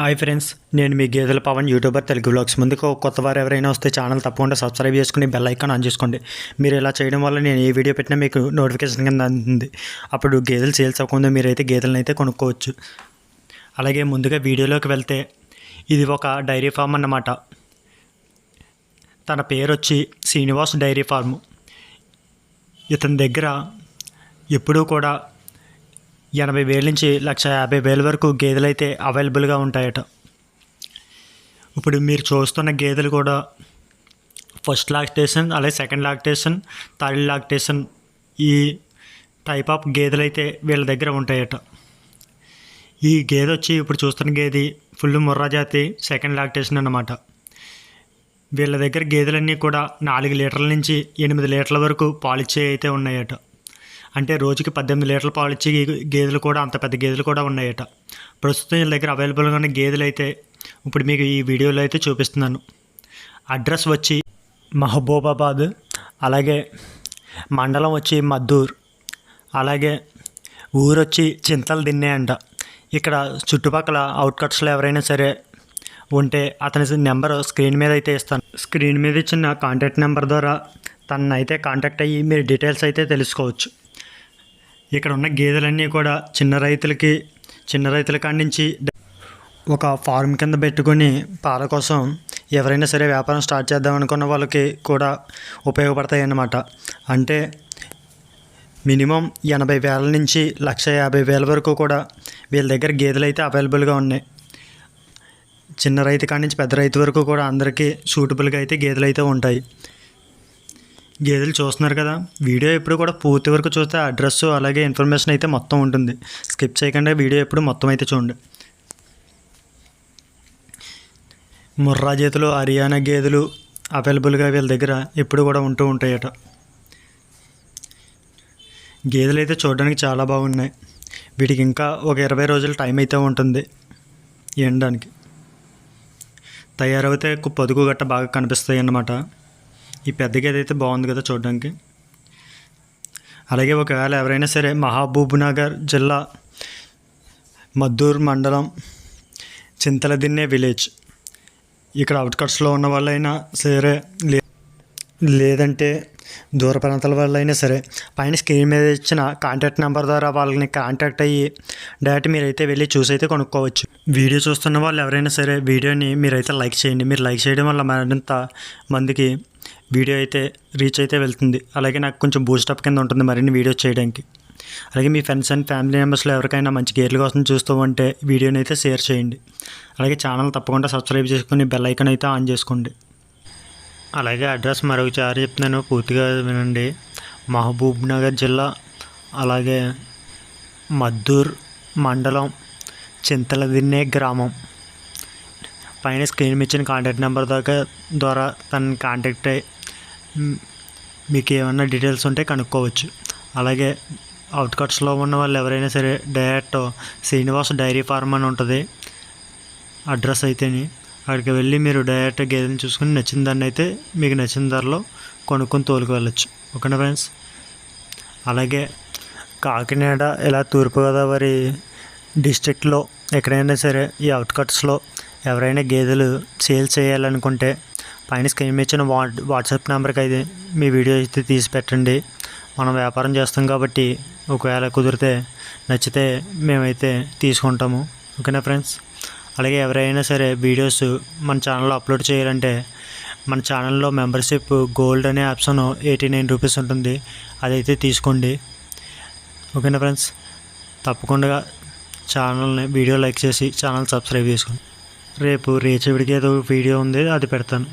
Hi friends నేను మీ గేదెల Pawan YouTuber Telugu blogs ముందుకు కొత్త వారు ఎవరైనా వస్తే ఛానల్ తప్పకుండా సబ్స్క్రైబ్ చేసుకుని బెల్ ఐకాన్ ఆన్ చేసుకోండి. మీరు ఇలా చేయడం వల్ల నేను ఏ వీడియో పెట్టినా మీకు నోటిఫికేషన్ కింద అందుతుంది అప్పుడు గేదెలు సేల్స్ అవ్వకుండా మీరైతే గేదెలను అయితే కొనుక్కోవచ్చు. అలాగే ముందుగా వీడియోలోకి వెళ్తే ఇది ఒక డైరీ ఫామ్ అన్నమాట. తన పేరు వచ్చి శ్రీనివాస్ డైరీ ఫార్మ్ ఇతని దగ్గర ఎప్పుడూ కూడా ఎనభై వేల నుంచి లక్ష యాభై వేల వరకు గేదెలు అయితే అవైలబుల్గా ఉంటాయట. ఇప్పుడు మీరు చూస్తున్న గేదెలు కూడా ఫస్ట్ లాక్టేషన్ అలాగే సెకండ్ లాక్టేషన్ థర్డ్ లాక్టేషన్ ఈ టైప్ ఆఫ్ గేదెలు అయితే వీళ్ళ దగ్గర ఉంటాయట. ఈ గేదె వచ్చి ఇప్పుడు చూస్తున్న గేది ఫుల్ ముర్రా జాతి సెకండ్ లాక్టేషన్ అన్నమాట. వీళ్ళ దగ్గర గేదెలన్నీ కూడా నాలుగు లీటర్ల నుంచి ఎనిమిది లీటర్ల వరకు పాలిచ్చే అయితే ఉన్నాయట. అంటే రోజుకి పద్దెనిమిది లీటర్ల పాలు ఇచ్చే గేదెలు కూడా అంత పెద్ద గేదెలు కూడా ఉన్నాయట. ప్రస్తుతం వీళ్ళ దగ్గర అవైలబుల్గా ఉన్న గేదెలు అయితే ఇప్పుడు మీకు ఈ వీడియోలో అయితే చూపిస్తున్నాను. అడ్రస్ వచ్చి మహబూబాబాద్ అలాగే మండలం వచ్చి మద్దూర్ అలాగే ఊరొచ్చి చింతలు దిన్నే అంట. ఇక్కడ చుట్టుపక్కల అవుట్కట్స్లో ఎవరైనా సరే ఉంటే అతని నెంబర్ స్క్రీన్ మీద అయితే ఇస్తాను. స్క్రీన్ మీద ఇచ్చిన కాంటాక్ట్ నెంబర్ ద్వారా తనని అయితే కాంటాక్ట్ అయ్యి మీరు డీటెయిల్స్ అయితే తెలుసుకోవచ్చు. ఇక్కడ ఉన్న గేదెలన్నీ కూడా చిన్న రైతులకి చిన్న రైతుల కాడి నుంచి ఒక ఫార్మ్ కింద పెట్టుకొని పాల కోసం ఎవరైనా సరే వ్యాపారం స్టార్ట్ చేద్దాం అనుకున్న వాళ్ళకి కూడా ఉపయోగపడతాయి అన్నమాట అంటే మినిమం ఎనభై వేల నుంచి లక్ష యాభై వేల వరకు కూడా వీళ్ళ దగ్గర గేదెలు అయితే అవైలబుల్గా ఉన్నాయి. చిన్న రైతు కాడి నుంచి పెద్ద రైతు వరకు కూడా అందరికీ సూటబుల్గా అయితే గేదెలు అయితే ఉంటాయి. గేదెలు చూస్తున్నారు కదా. వీడియో ఎప్పుడు కూడా పూర్తి వరకు చూస్తే అడ్రస్ అలాగే ఇన్ఫర్మేషన్ అయితే మొత్తం ఉంటుంది. స్కిప్ చేయకుండా వీడియో ఎప్పుడు మొత్తం అయితే చూడండి. ముర్రా చేతులు హర్యానా గేదెలు అవైలబుల్గా వీళ్ళ దగ్గర ఎప్పుడు కూడా ఉంటూ ఉంటాయట. గేదెలు అయితే చూడడానికి చాలా బాగున్నాయి. వీటికి ఇంకా ఒక ఇరవై రోజుల టైం అయితే ఉంటుంది. ఎండడానికి. తయారవుతే పొదుగు గట్ట బాగా కనిపిస్తాయి అన్నమాట. ఈ పెద్ద గది అయితే బాగుంది కదా చూడడానికి. అలాగే ఒకవేళ ఎవరైనా సరే మహబూబ్ నగర్ జిల్లా మద్దూర్ మండలం చింతలదిన్నే విలేజ్ ఇక్కడ అవుట్కట్స్లో ఉన్న వాళ్ళైనా సరే లే లేదంటే దూర ప్రాంతాల వాళ్ళైనా సరే పైన స్క్రీన్ మీద ఇచ్చిన కాంటాక్ట్ నెంబర్ ద్వారా వాళ్ళని కాంటాక్ట్ అయ్యి డైరెక్ట్ మీరైతే వెళ్ళి చూసి అయితే కొనుక్కోవచ్చు. వీడియో చూస్తున్న వాళ్ళు ఎవరైనా సరే వీడియోని మీరైతే లైక్ చేయండి. మీరు లైక్ చేయడం వల్ల మరింత మందికి వీడియో అయితే రీచ్ అయితే వెళ్తుంది. అలాగే నాకు కొంచెం బూస్టప్ కింద ఉంటుంది మరిన్ని వీడియోస్ చేయడానికి. అలాగే మీ ఫ్రెండ్స్ అండ్ ఫ్యామిలీ మెంబర్స్లో ఎవరికైనా మంచి గేర్ల కోసం చూస్తూ ఉంటే వీడియోని అయితే షేర్ చేయండి. అలాగే ఛానల్ తప్పకుండా సబ్స్క్రైబ్ చేసుకుని బెల్ ఐకన్ అయితే ఆన్ చేసుకోండి. అలాగే అడ్రస్ మరొకసారి చెప్తున్నాను పూర్తిగా వినండి. మహబూబ్ నగర్ జిల్లా అలాగే మద్దూర్ మండలం చింతలదిన్నే గ్రామం. పైన స్క్రీన్ ఇచ్చిన కాంటాక్ట్ నెంబర్ దాకా ద్వారా తనని కాంటాక్ట్ అయ్యి మీకు ఏమన్నా డీటెయిల్స్ ఉంటే కనుక్కోవచ్చు. అలాగే అవుట్కట్స్లో ఉన్న వాళ్ళు ఎవరైనా సరే డైరెక్ట్ శ్రీనివాస్ డైరీ ఫార్మ్ అని ఉంటుంది. అడ్రస్ అయితేని అక్కడికి వెళ్ళి మీరు డైరెక్ట్ గేదెని చూసుకుని నచ్చిన దాన్ని అయితే మీకు నచ్చిన ధరలో కొనుక్కొని తోలుకు వెళ్ళొచ్చు. ఓకేనా ఫ్రెండ్స్? అలాగే కాకినాడ ఇలా తూర్పుగోదావరి డిస్ట్రిక్ట్లో ఎక్కడైనా సరే ఈ అవుట్కట్స్లో ఎవరైనా గేదెలు సేల్ చేయాలనుకుంటే పైన స్క్రీన్ మీద ఇచ్చిన వా వాట్సాప్ నెంబర్కి అయితే మీ వీడియో అయితే తీసి పెట్టండి. మనం వ్యాపారం చేస్తాం కాబట్టి ఒకవేళ కుదిరితే నచ్చితే మేమైతే తీసుకుంటాము. ఓకేనా ఫ్రెండ్స్? అలాగే ఎవరైనా సరే వీడియోస్ మన ఛానల్లో అప్లోడ్ చేయాలంటే మన ఛానల్లో మెంబర్షిప్ గోల్డ్ అనే ఆప్షన్ ఎయిటీ నైన్ రూపీస్ ఉంటుంది. అదైతే తీసుకోండి. ఓకేనా ఫ్రెండ్స్? తప్పకుండా ఛానల్ని వీడియో లైక్ చేసి ఛానల్ సబ్స్క్రైబ్ చేసుకోండి. రేపు రేచవిడికి ఏదో వీడియో ఉంది అది పెడతాను.